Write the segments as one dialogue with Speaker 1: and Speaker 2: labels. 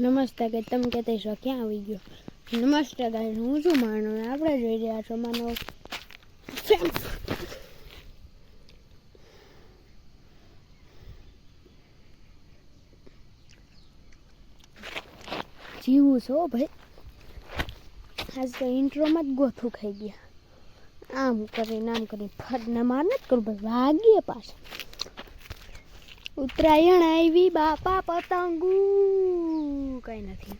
Speaker 1: નમસ્તે કે તમે કહેતા છો ક્યાં આવી ગયો? નમસ્તે ગાઈસ, હું છું માનો અને આપણે જોઈ રહ્યા છો માનો જીવું છો ભાઈ? આજ તો ઇન્ટ્રોમાં જ ગોથું ખાઈ ગયા. આમ કરીને આમ કરીને ના માર નથી કરું ભાઈ વાગીએ પાછા. ઉત્તરાયણ આવી, બાપા પતંગુ. કઈ નથી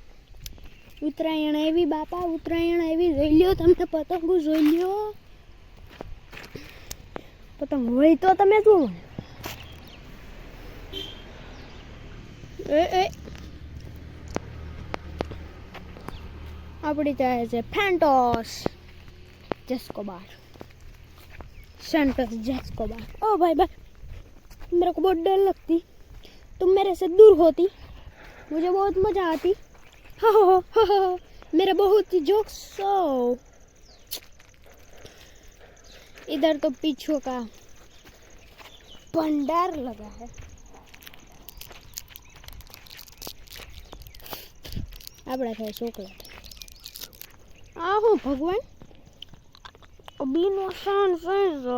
Speaker 1: ઉત્તરાયણ આવી બાપા ઉત્તરાયણ આવી જોઈ લ્યો તમે પતંગો જોઈ લ્યો પતંગ હોય તો તમે જુઓ એ એ આપણી ચાલે છે ફેન્ટોસ જેસ્કોબાર सेंटर जेस्कोबार ओ भाई भाई मेरे को बहुत डर लगती तुम मेरे से दूर होती मुझे बहुत मजा आती हो हो हो हो हो मेरे बहुत ही जोक्स सो इधर तो पीछू का भंडार लगा है આપણા ખાય ચોકલેટ આ હું ભગવાન બીનો શાન ફેzo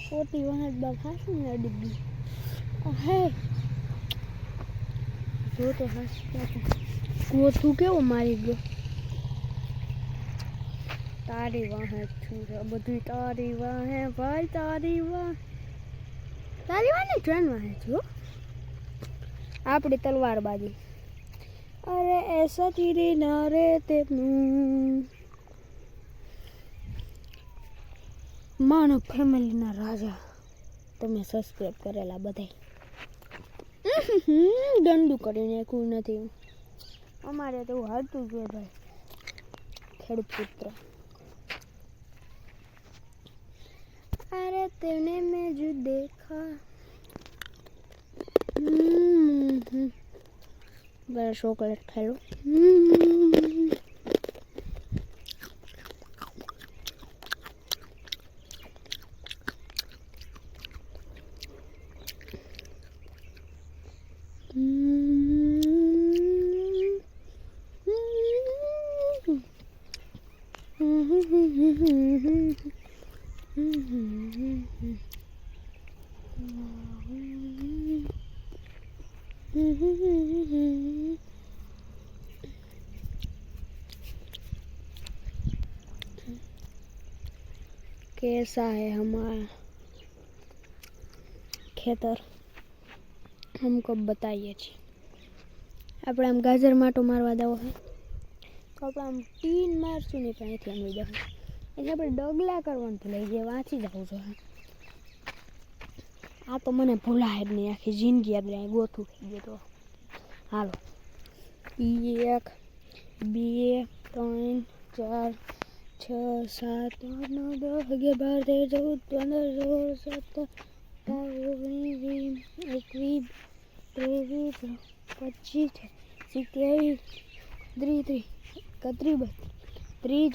Speaker 1: ખોટી વખત બફાસી ના ડીબી હે જો તો હસ કુવો તું કેવો મારી ગયો તારી વાહે છું બધું તારી વાહે ભાઈ તારી વાહ તારી વાને ટ્રેન વાહે છો તલવાર તલવારબાજી અરે એસા તીરી ન રે તેમનું માનવ ફેમિલીના રાજા તમે સબસ્ક્રાઈબ કરેલા બધાય દંડુ કરી નાખ્યું નથી અમારે તો એવું હાલતું જ હોય ભાઈ ખેડૂત પુત્ર અરે તેને મેં જો દેખા હમ. બરાબર कैसा है हमारा ખેતર हमको बताइए છીએ આપણે આમ ગાજર માટો મારવા દેવો હોય તો આપણે આમ ટીન મારશું ને પણ અહીંથી અમે જવું એટલે આપણે ડગલા કરવાનું તો લઈ જઈએ, વાંચી જવું જોઈએ આ તો મને ભૂલાય જ નહીં, આખી જિંદગી રહે ગોથું થઈ ગયું તો. હાલો. એક, બે ત્રણ, ચાર, છ, સાત નવ, દસ, અગિયાર, બાર, તેર, ચૌદ, પંદર, સોળ, સત્તર ઓગણીસ, વીસ, એકવીસ, ત્રેવીસ, પચીસ સિત્યાવીસ ત્રીસ એકત્રીસ બત્રીસ, ત્રીસ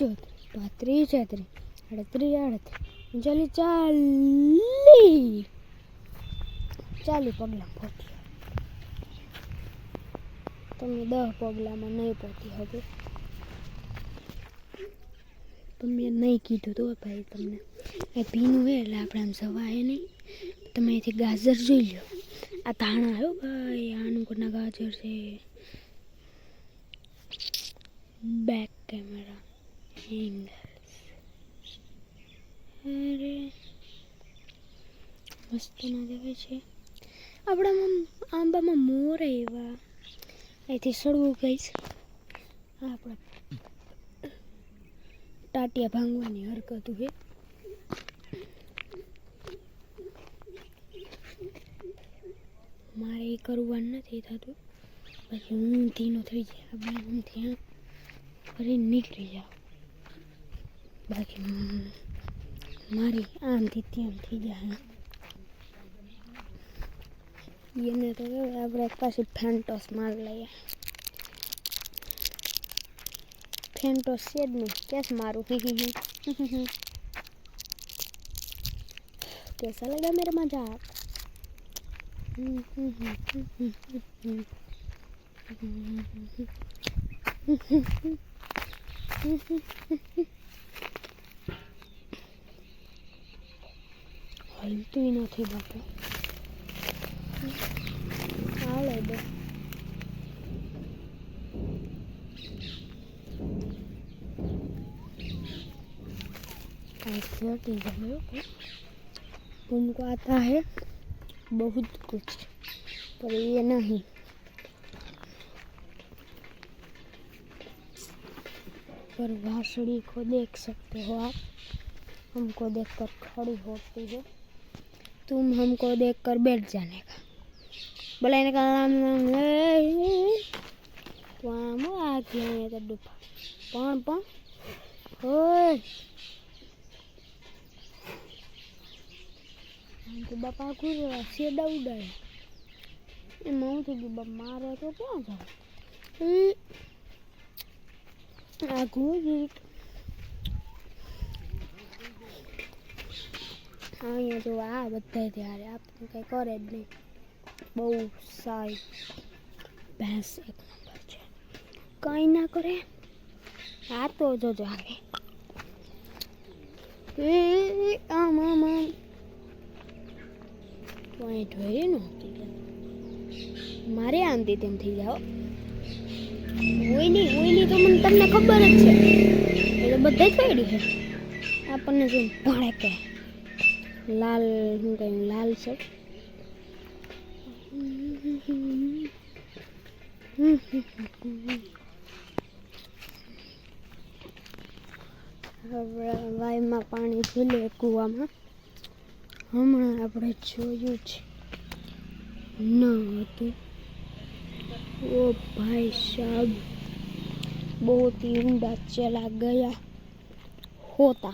Speaker 1: પાંત્રીસ છત્રીસ અડત્રીસ આડત્રી ચાલી ચાલી. ચાલી પગલાં પહોંચી તમે દસ પગલામાં નહીં પહોંચી શકો તમે નહીં કીધું તો ભાઈ તમને. એ ભીનું હોય એટલે આપણે આમ સવાય નહીં. તમે અહીંથી ગાજર જોઈ લો આ ધાણા આવ્યો ભાઈ આનું ગાજર છે. બેક કેમેરા એંગલ્સ અરે ના દેખાય છે આપણામાં આંબામાં મોર એવા અહીંથી સડવું ગઈશ આપણા ટાટિયા ભાંગવાની હરકત હોય મારે એ કરવાનું નથી થતું. પછી હું ધીનો થઈ જાય. આપણે હું. ત્યાં ફરી નીકળી જાઉં બાકી મ- મારી આમથી ત્યાં થઈ જાય એને તો કહેવાય આપણે પાછી ફેન્ટોસ માર લઈએ ફેન્ટોસ છે જ નહીં કેસ મારું હી હી હી कैसा लगा मेरा मजाक હલતું નથી બાપુ હાલે દે ऐसे हटी जाए तुमको आता है बहुत कुछ पर ये नहीं पर भाषणी को देख सकते हो आप हमको देखकर खड़ी होती है तुम हमको देखकर बैठ जाने का बोलाने का नाम नाम है वाम आ गया ये तो डूबा पण पण ओए તો બાપા આખું શેડા ઉડાડે એમાં હું થઈ ગયું બાપ મારે તો ક્યાં જાવ આઘું ગીત અહીંયા જો આ બધા ત્યારે આપણે કંઈ કરે જ નહીં. બહુ સારી ભેંસ એક નંબર છે. કંઈ ના કરે. આ તો જોજો આવે આમ આમ આમ. પોઈન્ટ હોય ને મારે આમથી તેમ થઈ જાઓ હોય નહીં હોય નહીં તો મને તમને ખબર જ છે. એટલે બધા જ પડી છે. આપણને શું ભણે કે. લાલ શું કહ્યું લાલ છે. વાયમાં પાણી ખીલે કૂવામાં. હમણાં આપણે જોયું છે. ન હતું. ઓ ભાઈ સાહેબ બહુ ઊંડા ચલા ગયા હોતા.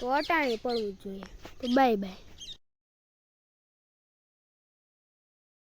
Speaker 1: તો અટાણી પડવું જોઈએ. તો બાય બાય.